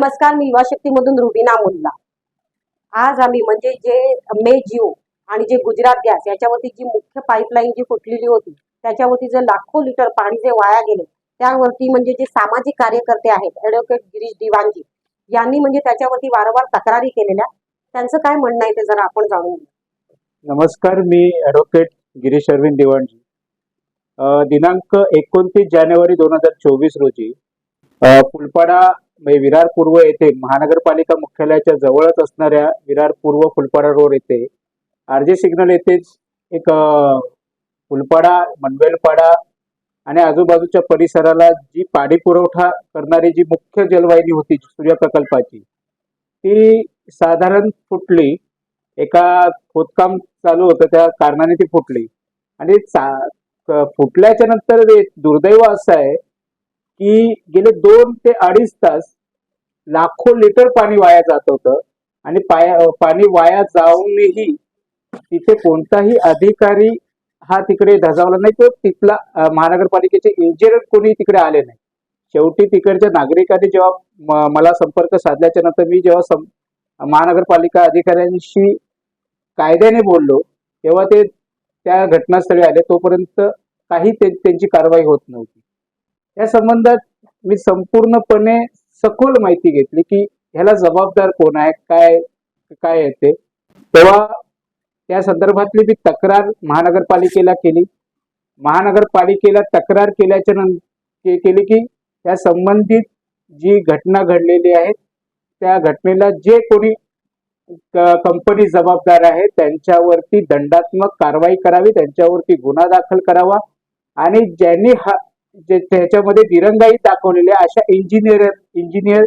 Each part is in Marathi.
नमस्कार मी युवा शक्तीमधून रुबीना मुल्ला. आज आम्ही म्हणजे जे मे जिओ आणि जे गुजरात गॅस याच्यावरती जी मुख्य पाईपलाईन जी फुटलेली होती त्याच्यावरती जे लाखो लिटर पाणी जे वाया गेले त्यावरती म्हणजे जे सामाजिक कार्यकर्ते आहेत ॲडव्होकेट गिरीश दिवाणजी यांनी म्हणजे त्याच्यावरती वारंवार तक्रारी केलेल्या त्यांचं काय म्हणणं आहे ते जरा आपण जाणून घेऊ. नमस्कार मी ॲडव्होकेट गिरीश अरविंद दिवाणजी दिनांक एकोणतीस जानेवारी दोन हजार चोवीस रोजी अ, फुलपाडा म्हणजे विरार पूर्व येथे महानगरपालिका मुख्यालयाच्या जवळच असणाऱ्या विरार पूर्व फुलपाडा रोड येथे आर जे सिग्नल येथेच एक फुलपाडा मनवेलपाडा आणि आजूबाजूच्या परिसराला जी पाणी पुरवठा करणारी जी मुख्य जलवाहिनी होती सूर्य प्रकल्पाची ती साधारण फुटली. एका खोदकाम चालू होतं त्या कारणाने ती फुटली. आणि चा- फुटल्याच्या नंतर दुर्दैव असं आहे की गेले दोन ते अडीच तास लाखो लिटर पाणी वाया जात होतं. आणि पाया पाणी वाया जाऊनही तिथे कोणताही अधिकारी हा तिकडे धजावला नाही. तो तिथला महानगरपालिकेचे इंजिनियर कोणी तिकडे आले नाही. शेवटी तिकडच्या नागरिकांनी जेव्हा मला संपर्क साधल्याच्या नंतर मी जेव्हा महानगरपालिका अधिकाऱ्यांशी कायद्याने बोललो तेव्हा ते त्या घटनास्थळी आले. तोपर्यंत काही त्यांची कारवाई होत नव्हती. या संबंधात मी संपूर्णपणे सखोल माहिती घेतली की ह्याला जबाबदार कोण आहे काय काय येते तेव्हा त्या संदर्भातली मी तक्रार महानगरपालिकेला केली. महानगरपालिकेला तक्रार केल्याच्यानंतर केली की त्या संबंधित जी घटना घडलेली आहे त्या घटनेला जे कोणी क- कंपनी जबाबदार आहे त्यांच्यावरती दंडात्मक कारवाई करावी त्यांच्यावरती गुन्हा दाखल करावा आणि ज्यांनी हा त्याच्यामध्ये दिरंगाई दाखवलेली आहे अशा इंजिनियर इंजिनियर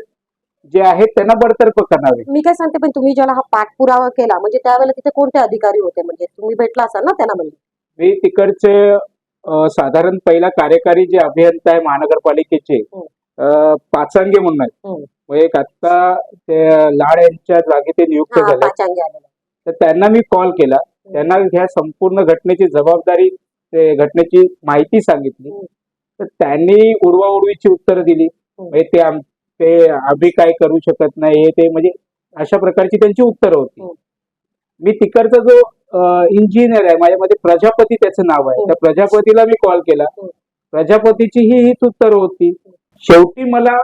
जे आहेत त्यांना बडतर्फ करावे मी काय सांगते पण तुम्ही ज्याला हा पाठपुरावा केला म्हणजे त्यावेळेला तिथे कोणते अधिकारी होते? म्हणजे तुम्ही भेटला असाल ना त्यांना म्हणजे? मी तिकडचे साधारण पहिला कार्यकारी जे अभियंता आहे महानगरपालिकेचे हो. पाचांगे म्हणून आहेत. हो. एक आता ते लाड यांच्या जागी ते नियुक्त हा झाले. तर त्यांना मी कॉल. केला त्यांना ह्या संपूर्ण घटनेची जबाबदारी घटनेची माहिती सांगितली. तर त्यांनी उडवाउडवीची उत्तरं दिली. म्हणजे ते आम ते आम्ही काय करू शकत नाही हे ते म्हणजे अशा प्रकारची त्यांची उत्तरं होती. हम्म. मी तिकडचा जो इंजिनियर आहे माझ्यामध्ये प्रजापती त्याचं नाव आहे. हम्म. त्या प्रजापतीला मी कॉल केला. प्रजापतीची ही हीच उत्तरं होती. शेवटी मला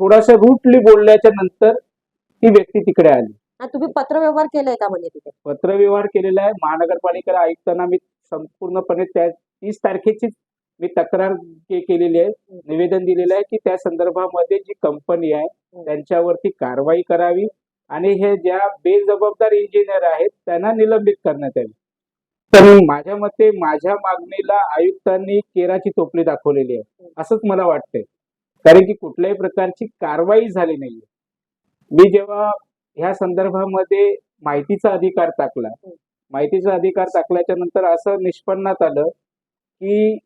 थोडासा रूटली बोलल्याच्या नंतर ती व्यक्ती तिकडे आली. तुम्ही पत्रव्यवहार केलाय का म्हणजे तिथे? पत्रव्यवहार केलेला आहे. महानगरपालिका आयुक्तांना मी संपूर्णपणे त्या तीस तारखेचीच मी तक्रार के- केलेली आहे निवेदन दिलेलं आहे की त्या संदर्भामध्ये जी कंपनी आहे त्यांच्यावरती कारवाई करावी आणि हे ज्या बेजबाबदार इंजिनियर आहेत त्यांना निलंबित करण्यात यावी. तर माझ्या मते माझ्या मागणीला आयुक्तांनी केराची टोपली दाखवलेली आहे असंच मला वाटतंय. कारण की कुठल्याही प्रकारची कारवाई झाली नाहीये. मी जेव्हा ह्या संदर्भामध्ये माहितीचा अधिकार टाकला माहितीचा अधिकार टाकल्याच्या नंतर असं निष्पन्नात आलं की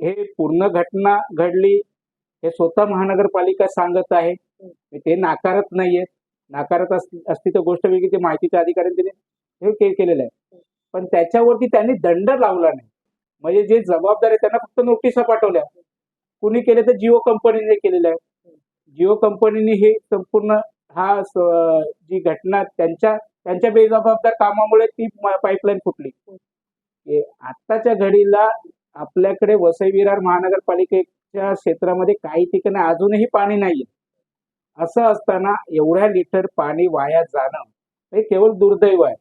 हे पूर्ण घटना घडली हे स्वतः महानगरपालिका सांगत आहे. ते नाकारत नाहीयेत नाकारत असती तर गोष्ट वेगळी ते माहितीच्या अधिकाऱ्यांनी हे के- केलेलं आहे. पण त्याच्यावरती त्यांनी दंड लावला नाही. म्हणजे जे जबाबदार आहे त्यांना फक्त नोटिसा पाठवल्या. कुणी केले तर जिओ कंपनीने केलेलं आहे. जिओ कंपनीने हे संपूर्ण हा जी घटना त्यांच्या त्यांच्या बेजबाबदार कामामुळे ती पाईपलाईन फुटली. आत्ताच्या घडीला आपल्याकडे वसई विरार महानगरपालिकेच्या क्षेत्रामध्ये काही ठिकाणी अजूनही पाणी नाहीये. असं असताना एवढ्या लिटर पाणी वाया जाणं हे केवळ दुर्दैव आहे.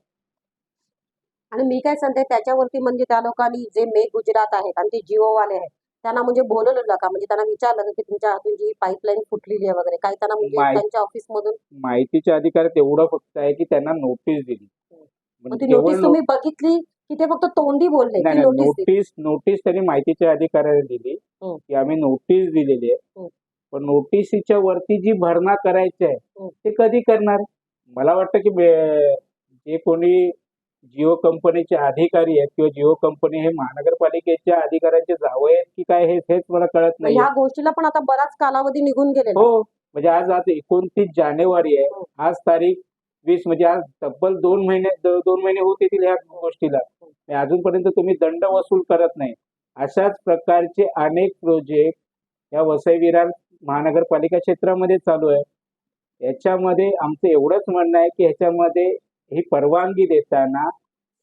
आणि मी काय सांगते त्याच्यावरती म्हणजे त्या लोकांनी जे मे गुजरात आहेत आणि ते जिओ वाले आहेत त्यांना म्हणजे बोलवलं का म्हणजे त्यांना विचारलं का तुमच्या हातून जी पाईपलाईन फुटलेली आहे वगैरे काही त्यांना म्हणजे त्यांच्या ऑफिस मधून माहितीच्या अधिकारात एवढं फक्त आहे की त्यांना नोटीस दिली. मग म्हणजे नोटीस तुम्ही बघितली? की ते फक्त तोंडी बोलले नोटीस नोटीस त्यांनी माहितीच्या अधिकाऱ्याला दिली हं. की आम्ही नोटीस दिलेली आहे हं. पण नोटीसीच्या वरती जी भरणा करायची आहे हं. ते कधी करणार मला वाटतं की जे कोणी जिओ कंपनीचे अधिकारी आहेत किंवा जिओ कंपनी हे महानगरपालिकेच्या अधिकाऱ्यांचे जावं आहेत की काय हे हेच मला कळत नाही ह्या गोष्टीला पण आता बराच कालावधी निघून आहे. हो म्हणजे आज आज एकोणतीस जानेवारी आहे. आज तारीख वीस म्हणजे आज तब्बल दोन महिने दोन महिने होत येतील ह्या गोष्टीला अजूनपर्यंत तुम्ही दंड वसूल करत नाही. अशाच प्रकारचे अनेक प्रोजेक्ट या वसई विरार महानगरपालिका क्षेत्रामध्ये चालू आहे. याच्यामध्ये आमचं एवढंच म्हणणं आहे की ह्याच्यामध्ये ही परवानगी देताना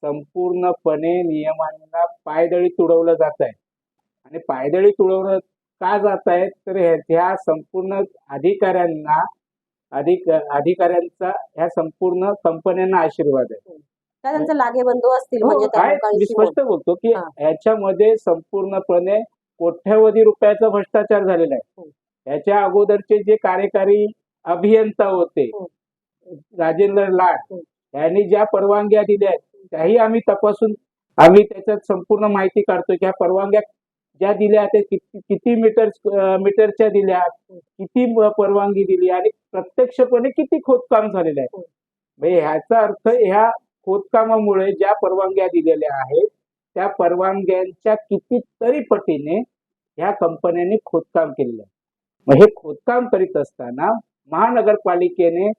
संपूर्णपणे नियमांना पायदळी तुडवलं जात आहे. आणि पायदळी तुडवलं का जात आहे? तर ह्या ह्या संपूर्ण अधिकाऱ्यांना अधिक अधिकाऱ्यांचा ह्या संपूर्ण कंपन्यांना आशीर्वाद आहे. काय त्यांचे लागे बंधू असतील म्हणजे त्या काय मी लोकांशी स्पष्ट बोलतो की हा. ह्याच्यामध्ये संपूर्णपणे कोट्यवधी रुपयाचा भ्रष्टाचार झालेला आहे हो. याच्या अगोदरचे जे कार्यकारी अभियंता होते हो. राजेंद्र लाड हो. यांनी ज्या परवानग्या दिल्या आहेत त्याही आम्ही तपासून आम्ही त्याच्यात संपूर्ण माहिती काढतो की ह्या परवानग्या ज्या दिल्या त्या किती मीटर मीटरच्या दिल्या हो. किती परवानगी दिली आणि प्रत्यक्षपणे किती खोदकाम झालेलं आहे हो. म्हणजे ह्याचा अर्थ ह्या खोदकामामुळे ज्या परवानग्या दिलेल्या आहेत त्या परवानग्यांच्या कितीतरी पटीने ह्या कंपन्यांनी खोदकाम केलेलं आहे. मग हे खोदकाम करीत असताना महानगरपालिकेने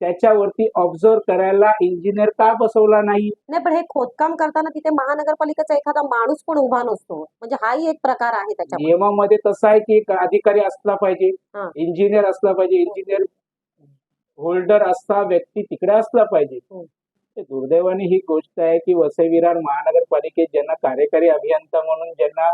त्याच्यावरती ऑब्झर्व करायला इंजिनियर का बसवला नाही? नाही पण हे खोदकाम करताना तिथे महानगरपालिकेचा एखादा माणूस पण उभा नसतो. म्हणजे हाही एक प्रकार आहे त्याच्यामध्ये. नियमामध्ये तसं आहे की एक अधिकारी असला पाहिजे. इंजिनियर असला पाहिजे इंजिनियर होल्डर असा व्यक्ती तिकडे असला पाहिजे. हो. दुर्दैवाने ही गोष्ट आहे की वसई विरार महानगरपालिकेत ज्यांना कार्यकारी अभियंता म्हणून ज्यांना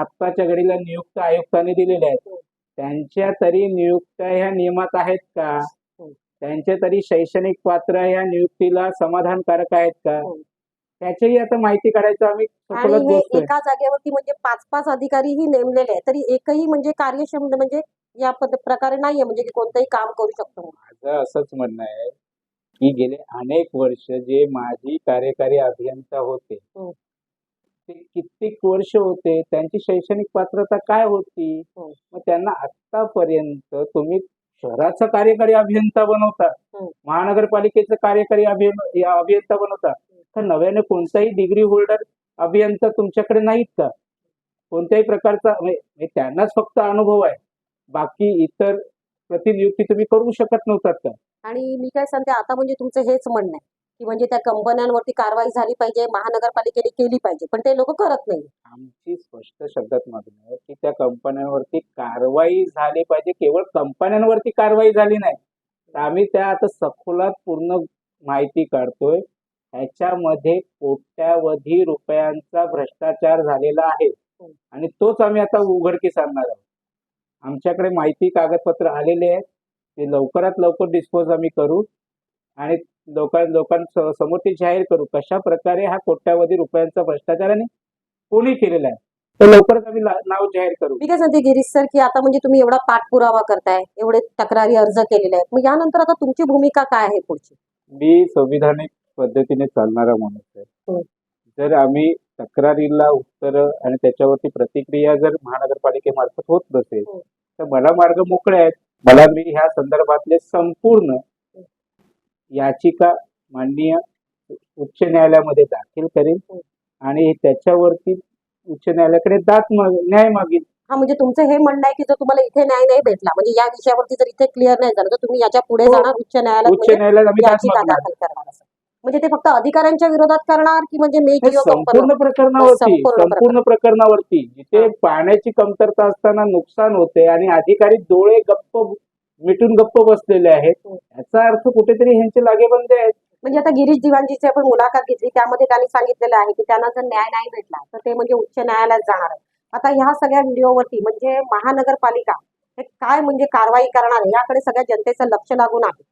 आत्ताच्या घडीला नियुक्त आयुक्तांनी दिलेले आहेत. त्यांच्या तरी नियुक्त्या ह्या नियमात आहेत का हो. त्यांचे तरी शैक्षणिक पात्र ह्या नियुक्तीला समाधानकारक आहेत का हो. त्याच्याही आता माहिती काढायचं आम्ही एका जागेवरती म्हणजे पाच पाच अधिकारीही नेमलेले आहेत तरी एकही म्हणजे कार्यक्षम म्हणजे या प्रकारे नाहीये म्हणजे कोणतंही काम करू शकतो माझं असंच म्हणणं आहे की गेले अनेक वर्ष जे माजी कार्यकारी अभियंता होते हो. ते कित्येक वर्ष होते त्यांची शैक्षणिक पात्रता काय होती हो. मग त्यांना आतापर्यंत तुम्ही शहराचा कार्यकारी अभियंता बनवता हो. महानगरपालिकेचं कार्यकारी अभिय अभियंता बनवता तर नव्याने कोणताही डिग्री होल्डर अभियंता तुमच्याकडे नाहीत का कोणत्याही प्रकारचा म्हणजे म्हणजे त्यांनाच फक्त अनुभव आहे बाकी इतर प्रतिनियुक्ती तुम्ही करू शकत नव्हतात का आणि मी काय सांगते आता म्हणजे तुमचं हेच म्हणणं आहे की म्हणजे त्या कंपन्यांवरती कारवाई झाली पाहिजे महानगरपालिकेने केली पाहिजे पण ते लोक करत नाही. आमची स्पष्ट शब्दात मागणी आहे की त्या कंपन्यांवरती कारवाई झाली पाहिजे केवळ कंपन्यांवरती कारवाई झाली नाही. तर आम्ही त्या आता सखोलात पूर्ण माहिती काढतोय ह्याच्यामध्ये कोट्यावधी रुपयांचा भ्रष्टाचार झालेला आहे आणि तोच आम्ही आता उघडकीस आणणार आहोत. आमच्याकडे माहिती कागदपत्र आलेले आहेत ते लवकरात लवकर डिस्पोज आम्ही करू आणि लोकां लोकांसमोर ते जाहीर करू. कशा प्रकारे हा कोट्यावधी रुपयांचा भ्रष्टाचार आणि कोणी केलेला आहे ते लवकरच आम्ही नाव जाहीर करू. मी काय सांगते गिरीश सर की आता म्हणजे तुम्ही एवढा पाठपुरावा करताय एवढे तक्रारी अर्ज केलेले आहेत मग यानंतर आता तुमची भूमिका काय आहे पुढची? मी संविधानिक पद्धतीने चालणारा माणूस आहे. हो. जर आम्ही तक्रारीला उत्तर आणि त्याच्यावरती प्रतिक्रिया जर महानगरपालिकेमार्फत होत नसेल हो. तर मला मार्ग मोकळे आहेत. मला मी ह्या संदर्भातले संपूर्ण याचिका माननीय उच्च न्यायालयामध्ये दाखल करेन हो. आणि त्याच्यावरती उच्च न्यायालयाकडे माग न्याय मागेल हा म्हणजे तुमचं हे म्हणणं आहे की जर तुम्हाला इथे न्याय नाही भेटला म्हणजे या विषयावरती जर इथे क्लिअर नाही झालं तर तुम्ही याच्यापुढे हो. जाणार उच्च न्यायालयात उच्च म्हणजे करणार म्हणजे ते फक्त अधिकाऱ्यांच्या विरोधात करणार की म्हणजे मे संपूर्ण प्रकरणावरती संपूर्ण प्रकरणावरती जिथे. पाण्याची कमतरता असताना नुकसान होते आणि अधिकारी डोळे गप्प मिटून गप्प बसलेले आहेत. याचा अर्थ कुठेतरी ह्यांचे लागेबंदे आहेत. म्हणजे आता गिरीश दिवाणजीची आपण मुलाखत घेतली त्यामध्ये त्यांनी सांगितलेलं आहे की त्यांना जर न्याय नाही भेटला तर ते म्हणजे उच्च न्यायालयात जाणार आहे आता ह्या सगळ्या व्हिडिओवरती म्हणजे महानगरपालिका हे काय म्हणजे कारवाई करणार आहे याकडे सगळ्या जनतेचं लक्ष लागून आहे.